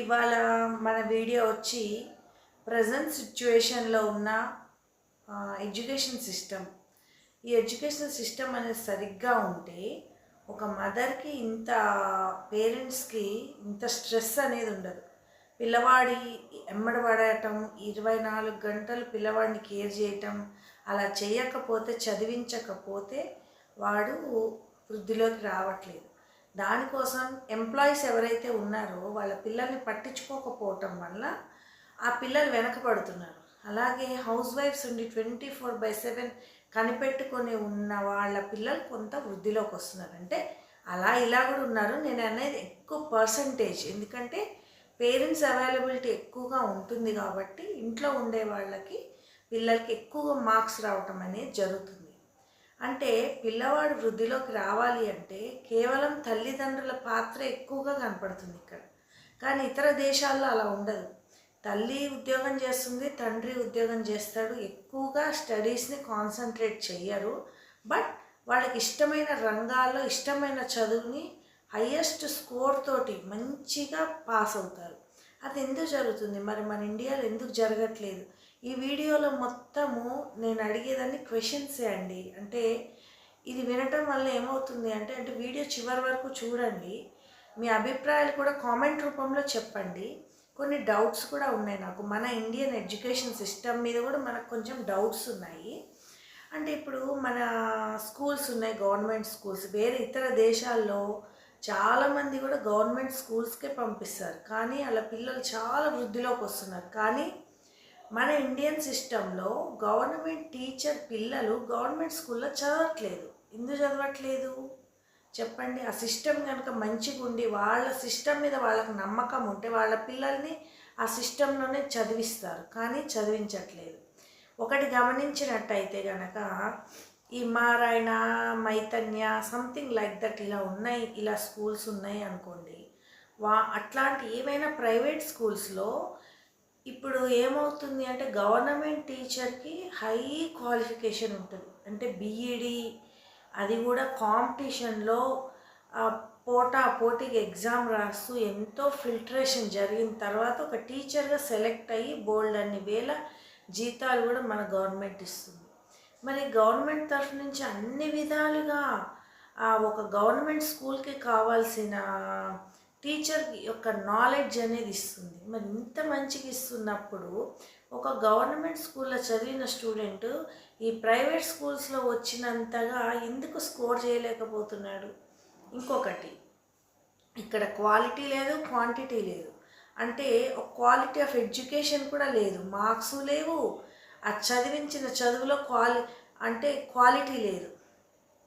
ఇవాళ మన వీడియో వచ్చి ప్రజెంట్ సిచ్యువేషన్లో ఉన్న ఎడ్యుకేషన్ సిస్టమ్ ఈ ఎడ్యుకేషన్ సిస్టమ్ అనేది సరిగ్గా ఉంటే ఒక మదర్కి ఇంత పేరెంట్స్కి ఇంత స్ట్రెస్ అనేది ఉండదు. పిల్లవాడి ఎమ్మడబడటం ఇరవై నాలుగు గంటలు పిల్లవాడిని కేర్ చేయటం అలా చేయకపోతే చదివించకపోతే వాడు వృద్ధిలోకి రావట్లేదు. దానికోసం ఎంప్లాయీస్ ఎవరైతే ఉన్నారో వాళ్ళ పిల్లల్ని పట్టించుకోకపోవటం వల్ల ఆ పిల్లలు వెనకబడుతున్నారు. అలాగే హౌస్ వైఫ్స్ ఉండి ట్వంటీ ఫోర్ బై సెవెన్ కనిపెట్టుకొని ఉన్న వాళ్ళ పిల్లలు కొంత వృద్ధిలోకి వస్తున్నారు. అంటే అలా ఇలా కూడా ఉన్నారు. నేను అనేది ఎక్కువ పర్సంటేజ్ ఎందుకంటే పేరెంట్స్ అవైలబిలిటీ ఎక్కువగా ఉంటుంది కాబట్టి ఇంట్లో ఉండే వాళ్ళకి పిల్లలకి ఎక్కువగా మార్క్స్ రావటం అనేది జరుగుతుంది. అంటే పిల్లవాడు వృద్ధిలోకి రావాలి అంటే కేవలం తల్లిదండ్రుల పాత్ర ఎక్కువగా కనపడుతుంది ఇక్కడ. కానీ ఇతర దేశాల్లో అలా ఉండదు. తల్లి ఉద్యోగం చేస్తుంది తండ్రి ఉద్యోగం చేస్తాడు ఎక్కువగా స్టడీస్ని కాన్సన్ట్రేట్ చెయ్యరు. బట్ వాళ్ళకి ఇష్టమైన రంగాల్లో ఇష్టమైన చదువుని హయ్యెస్ట్ స్కోర్ తోటి మంచిగా పాస్ అవుతారు. అది ఎందుకు జరుగుతుంది? మరి మన ఇండియాలో ఎందుకు జరగట్లేదు? ఈ వీడియోలో మొత్తము నేను అడిగేదాన్ని క్వశ్చన్సే అండి. అంటే ఇది వినటం వల్ల ఏమవుతుంది అంటే అంటే వీడియో చివరి వరకు చూడండి. మీ అభిప్రాయాలు కూడా కామెంట్ రూపంలో చెప్పండి. కొన్ని డౌట్స్ కూడా ఉన్నాయి నాకు. మన ఇండియన్ ఎడ్యుకేషన్ సిస్టమ్ మీద కూడా మనకు కొంచెం డౌట్స్ ఉన్నాయి. అంటే ఇప్పుడు మన స్కూల్స్ ఉన్నాయి గవర్నమెంట్ స్కూల్స్ వేరే ఇతర దేశాల్లో చాలామంది కూడా గవర్నమెంట్ స్కూల్స్కే పంపిస్తారు. కానీ అలా పిల్లలు చాలా వృద్ధిలోకి వస్తున్నారు. కానీ మన ఇండియన్ సిస్టంలో గవర్నమెంట్ టీచర్ పిల్లలు గవర్నమెంట్ స్కూల్లో చదవట్లేదు. ఎందుకు చదవట్లేదు? చెప్పండి. ఆ సిస్టమ్ కనుక మంచిగా ఉండి వాళ్ళ సిస్టమ్ మీద వాళ్ళకు నమ్మకం ఉంటే వాళ్ళ పిల్లల్ని ఆ సిస్టంలోనే చదివిస్తారు. కానీ చదివించట్లేదు. ఒకటి గమనించినట్టయితే కనుక ఈ మారాయణ మైతన్య సంథింగ్ లైక్ దట్ ఇలా ఉన్నాయి. ఇలా స్కూల్స్ ఉన్నాయి అనుకోండి. వా అట్లాంటి ఏవైనా ప్రైవేట్ స్కూల్స్లో ఇప్పుడు ఏమవుతుంది అంటే గవర్నమెంట్ టీచర్కి హై క్వాలిఫికేషన్ ఉంటుంది. అంటే బీఈడి అది కూడా కాంపిటీషన్లో పోటా పోటీకి ఎగ్జామ్ రాస్తూ ఎంతో ఫిల్టరేషన్ జరిగిన తర్వాత ఒక టీచర్గా సెలెక్ట్ అయ్యి బోల్డ్ అన్ని వేల జీతాలు కూడా మన గవర్నమెంట్ ఇస్తుంది. మరి గవర్నమెంట్ తరఫు నుంచి అన్ని విధాలుగా ఒక గవర్నమెంట్ స్కూల్కి కావాల్సిన టీచర్ యొక్క నాలెడ్జ్ అనేది ఇస్తుంది. మరి ఇంత మంచిగా ఇస్తున్నప్పుడు ఒక గవర్నమెంట్ స్కూల్లో చదివిన స్టూడెంట్ ఈ ప్రైవేట్ స్కూల్స్లో వచ్చినంతగా ఎందుకు స్కోర్ చేయలేకపోతున్నాడు? ఇంకొకటి ఇక్కడ క్వాలిటీ లేదు క్వాంటిటీ లేదు. అంటే ఒక క్వాలిటీ ఆఫ్ ఎడ్యుకేషన్ కూడా లేదు. మార్క్స్ లేవు. ఆ చదివించిన చదువులో క్వాలి అంటే క్వాలిటీ లేదు.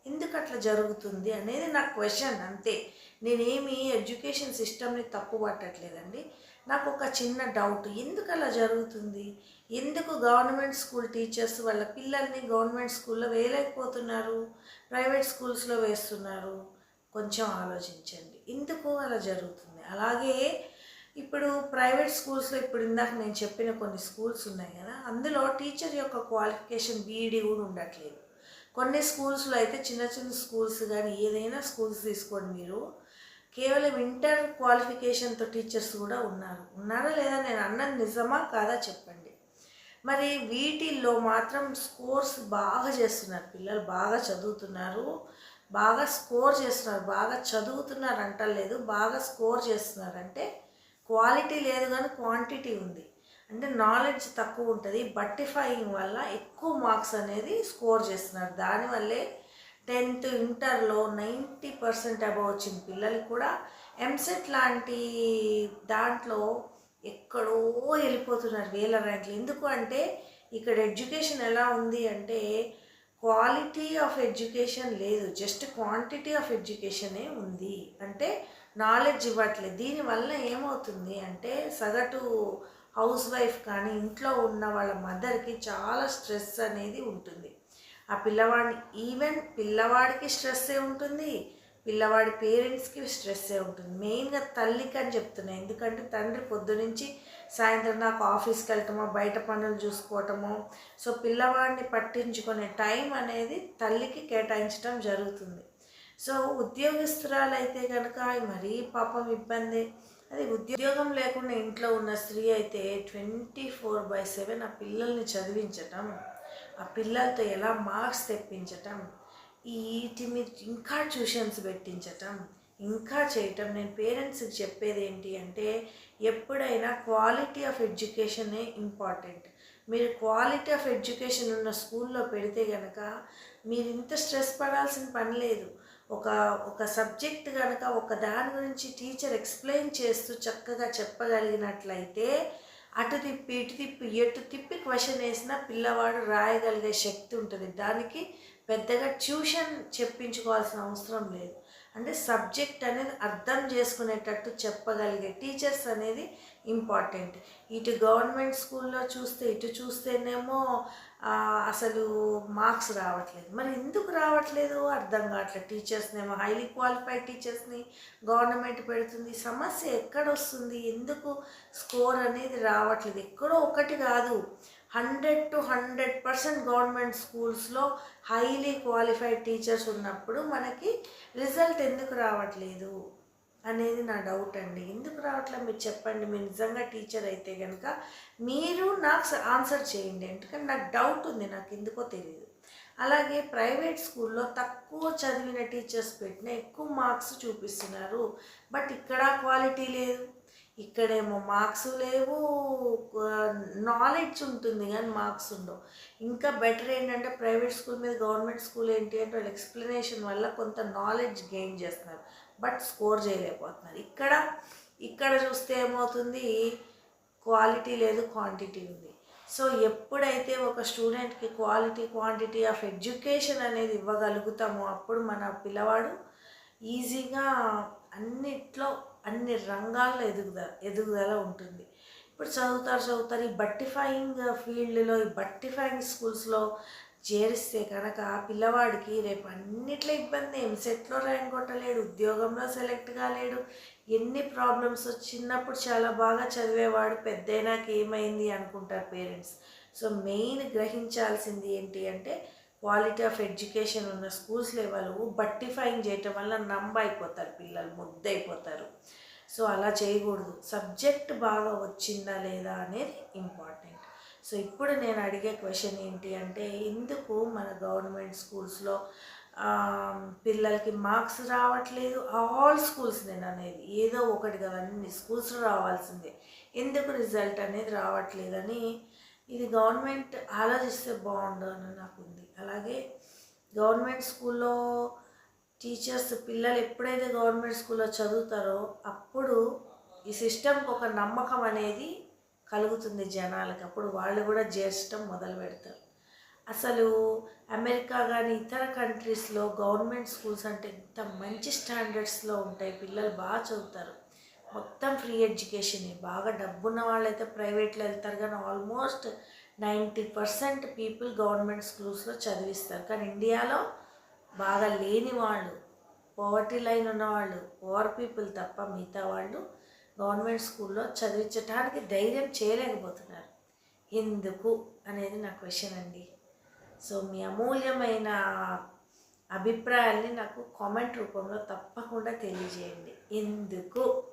ఎందుకు అట్లా జరుగుతుంది అనేది నా క్వశ్చన్ అంతే. నేనేమి ఎడ్యుకేషన్ సిస్టమ్ని తప్పు పట్టట్లేదండి. నాకు ఒక చిన్న డౌట్ ఎందుకు అలా జరుగుతుంది? ఎందుకు గవర్నమెంట్ స్కూల్ టీచర్స్ వాళ్ళ పిల్లల్ని గవర్నమెంట్ స్కూల్లో వేయలేకపోతున్నారు? ప్రైవేట్ స్కూల్స్లో వేస్తున్నారు? కొంచెం ఆలోచించండి. ఎందుకు అలా జరుగుతుంది? అలాగే ఇప్పుడు ప్రైవేట్ స్కూల్స్లో ఇప్పుడు ఇందాక నేను చెప్పిన కొన్ని స్కూల్స్ ఉన్నాయి కదా అందులో టీచర్ యొక్క క్వాలిఫికేషన్ బీఈడి కూడా ఉండట్లేదు. కొన్ని స్కూల్స్లో అయితే చిన్న చిన్న స్కూల్స్ కానీ ఏదైనా స్కూల్స్ తీసుకోండి మీరు. కేవలం ఇంటర్ క్వాలిఫికేషన్తో టీచర్స్ కూడా ఉన్నారు. ఉన్నారా లేదా నేను అన్నది నిజమా కాదా చెప్పండి. మరి వీటిల్లో మాత్రం స్కోర్స్ బాగా చేస్తున్నారు. పిల్లలు బాగా చదువుతున్నారు. బాగా స్కోర్ చేస్తున్నారు. బాగా చదువుతున్నారు అంటలేదు బాగా స్కోర్ చేస్తున్నారు అంటే క్వాలిటీ లేదు కానీ క్వాంటిటీ ఉంది. అంటే నాలెడ్జ్ తక్కువ ఉంటుంది బట్టిఫైయింగ్ వల్ల ఎక్కువ మార్క్స్ అనేది స్కోర్ చేస్తున్నారు. దానివల్లే టెన్త్ ఇంటర్లో నైంటీ పర్సెంట్ అబవ్ వచ్చిన పిల్లలు కూడా ఎంసెట్ లాంటి దాంట్లో ఎక్కడో వెళ్ళిపోతున్నారు వేల ర్యాంకులు. ఎందుకు అంటే ఇక్కడ ఎడ్యుకేషన్ ఎలా ఉంది అంటే క్వాలిటీ ఆఫ్ ఎడ్యుకేషన్ లేదు జస్ట్ క్వాంటిటీ ఆఫ్ ఎడ్యుకేషనే ఉంది. అంటే నాలెడ్జ్ ఇవ్వట్లేదు. దీనివల్ల ఏమవుతుంది అంటే సగటు హౌస్ వైఫ్ కానీ ఇంట్లో ఉన్న వాళ్ళ మదర్కి చాలా స్ట్రెస్ అనేది ఉంటుంది. ఆ పిల్లవాడిని ఈవెన్ పిల్లవాడికి స్ట్రెస్సే ఉంటుంది పిల్లవాడి పేరెంట్స్కి స్ట్రెస్సే ఉంటుంది. మెయిన్గా తల్లికి అని చెప్తున్నాయి ఎందుకంటే తండ్రి పొద్దునుంచి సాయంత్రం నాకు ఆఫీస్కి వెళ్ళటమో బయట పనులు చూసుకోవటమో సో పిల్లవాడిని పట్టించుకునే టైం అనేది తల్లికి కేటాయించడం జరుగుతుంది. సో ఉద్యోగస్తురాలు అయితే కనుక మరీ పాపం ఇబ్బంది. అది ఉద్యోగం లేకుండా ఇంట్లో ఉన్న స్త్రీ అయితే ట్వంటీ ఫోర్ బై సెవెన్ ఆ పిల్లల్ని చదివించటం ఆ పిల్లలతో ఎలా మార్క్స్ తెప్పించటం వీటి మీద ఇంకా ట్యూషన్స్ పెట్టించటం ఇంకా చేయటం. నేను పేరెంట్స్కి చెప్పేది ఏంటి అంటే ఎప్పుడైనా క్వాలిటీ ఆఫ్ ఎడ్యుకేషనే ఇంపార్టెంట్. మీరు క్వాలిటీ ఆఫ్ ఎడ్యుకేషన్ ఉన్న స్కూల్లో పెడితే కనుక మీరు ఇంత స్ట్రెస్ పడాల్సిన పని లేదు. ఒక ఒక సబ్జెక్ట్ కనుక ఒక దాని గురించి టీచర్ ఎక్స్ప్లెయిన్ చేస్తూ చక్కగా చెప్పగలిగినట్లయితే అటు తిప్పి ఇటు తిప్పి ఎటు తిప్పి క్వశ్చన్ వేసినా పిల్లవాడు రాయగలిగే శక్తి ఉంటుంది. దానికి పెద్దగా ట్యూషన్ చెప్పించుకోవాల్సిన అవసరం లేదు. అంటే సబ్జెక్ట్ అనేది అర్థం చేసుకునేటట్టు చెప్పగలిగే టీచర్స్ అనేది ఇంపార్టెంట్. ఇటు గవర్నమెంట్ స్కూల్లో చూస్తే ఇటు చూస్తేనేమో అసలు మార్క్స్ రావట్లేదు. మరి ఎందుకు రావట్లేదు? అర్థం కావట్లేదు. టీచర్స్నేమో హైలీ క్వాలిఫైడ్ టీచర్స్ని గవర్నమెంట్ పెడుతుంది. సమస్య ఎక్కడ వస్తుంది? ఎందుకు స్కోర్ అనేది రావట్లేదు? ఎక్కడో ఒకటి కాదు. Hundred to hundred percent government స్కూల్స్లో హైలీ క్వాలిఫైడ్ టీచర్స్ ఉన్నప్పుడు మనకి రిజల్ట్ ఎందుకు రావట్లేదు అనేది నా డౌట్ అండి. ఎందుకు రావట్లేదు మీరు చెప్పండి. మీరు నిజంగా టీచర్ అయితే కనుక మీరు నాకు ఆన్సర్ చేయండి. ఎందుకంటే నాకు డౌట్ ఉంది. నాకు ఎందుకో తెలియదు అలాగే ప్రైవేట్ స్కూల్లో తక్కువ చదివిన టీచర్స్ పెట్టిన ఎక్కువ మార్క్స్ చూపిస్తున్నారు. బట్ ఇక్కడ క్వాలిటీ లేదు. ఇక్కడేమో మార్క్స్ లేవు నాలెడ్జ్ ఉంటుంది కానీ మార్క్స్ ఉండవు. ఇంకా బెటర్ ఏంటంటే ప్రైవేట్ స్కూల్ మీద గవర్నమెంట్ స్కూల్ ఏంటి అంటే వాళ్ళు ఎక్స్ప్లెనేషన్ వల్ల కొంత నాలెడ్జ్ గెయిన్ చేస్తున్నారు. బట్ స్కోర్ చేయలేకపోతున్నారు. ఇక్కడ ఇక్కడ చూస్తే ఏమవుతుంది? క్వాలిటీ లేదు క్వాంటిటీ ఉంది. సో ఎప్పుడైతే ఒక స్టూడెంట్కి క్వాలిటీ క్వాంటిటీ ఆఫ్ ఎడ్యుకేషన్ అనేది ఇవ్వగలుగుతామో అప్పుడు మన పిల్లవాడు ఈజీగా అన్నిట్లో అన్ని రంగాల్లో ఎదుగుద ఎదుగుదల ఉంటుంది. ఇప్పుడు చదువుతారు చదువుతారు. ఈ బట్టిఫైయింగ్ ఫీల్డ్లో ఈ బట్టిఫైయింగ్ స్కూల్స్లో చేరిస్తే కనుక ఆ పిల్లవాడికి రేపు అన్నిట్లో ఇబ్బంది ఎంసెట్లో ర్యాంక్ కొట్టలేడు ఉద్యోగంలో సెలెక్ట్ కాలేడు. ఎన్ని ప్రాబ్లమ్స్ చిన్నప్పుడు చాలా బాగా చదివేవాడు పెద్దయినాక ఏమైంది అనుకుంటారు పేరెంట్స్. సో మెయిన్ గ్రహించాల్సింది ఏంటి అంటే క్వాలిటీ ఆఫ్ ఎడ్యుకేషన్ ఉన్న స్కూల్స్ లెవెల్ బట్టిఫైయింగ్ చేయటం వల్ల నంబ అయిపోతారు పిల్లలు ముద్దయిపోతారు సో అలా చేయకూడదు. సబ్జెక్ట్ బాగా వచ్చిందా లేదా అనేది ఇంపార్టెంట్. సో ఇప్పుడు నేను అడిగే క్వశ్చన్ ఏంటి అంటే ఎందుకు మన గవర్నమెంట్ స్కూల్స్లో పిల్లలకి మార్క్స్ రావట్లేదు? ఆల్ స్కూల్స్ నేను అనేది. ఏదో ఒకటి కదా అన్ని స్కూల్స్ రావాల్సిందే. ఎందుకు రిజల్ట్ అనేది రావట్లేదని ఇది గవర్నమెంట్ ఆలోచిస్తే బాగుండు అని నాకు ఉంది అలాగే గవర్నమెంట్ స్కూల్లో టీచర్స్ పిల్లలు ఎప్పుడైతే గవర్నమెంట్ స్కూల్లో చదువుతారో అప్పుడు ఈ సిస్టమ్కి ఒక నమ్మకం అనేది కలుగుతుంది జనాలకి. అప్పుడు వాళ్ళు కూడా చేర్చడం మొదలు పెడతారు. అసలు అమెరికా కానీ ఇతర కంట్రీస్లో గవర్నమెంట్ స్కూల్స్ అంటే ఎంత మంచి స్టాండర్డ్స్లో ఉంటాయి. పిల్లలు బాగా చదువుతారు. మొత్తం ఫ్రీ ఎడ్యుకేషనే బాగా డబ్బున్న వాళ్ళైతే ప్రైవేట్లో వెళ్తారు కానీ almost ninety percent people government స్కూల్స్లో చదివిస్తారు. కానీ ఇండియాలో బాగా లేని వాళ్ళు పవర్టీ లైన్ ఉన్నవాళ్ళు పోవర్ పీపుల్ తప్ప మిగతా వాళ్ళు గవర్నమెంట్ స్కూల్లో చదివించడానికి ధైర్యం చేయలేకపోతున్నారు. ఎందుకు అనేది నా క్వశ్చన్ అండి. సో మీ అమూల్యమైన అభిప్రాయాల్ని నాకు కామెంట్ రూపంలో తప్పకుండా తెలియజేయండి. ఎందుకు?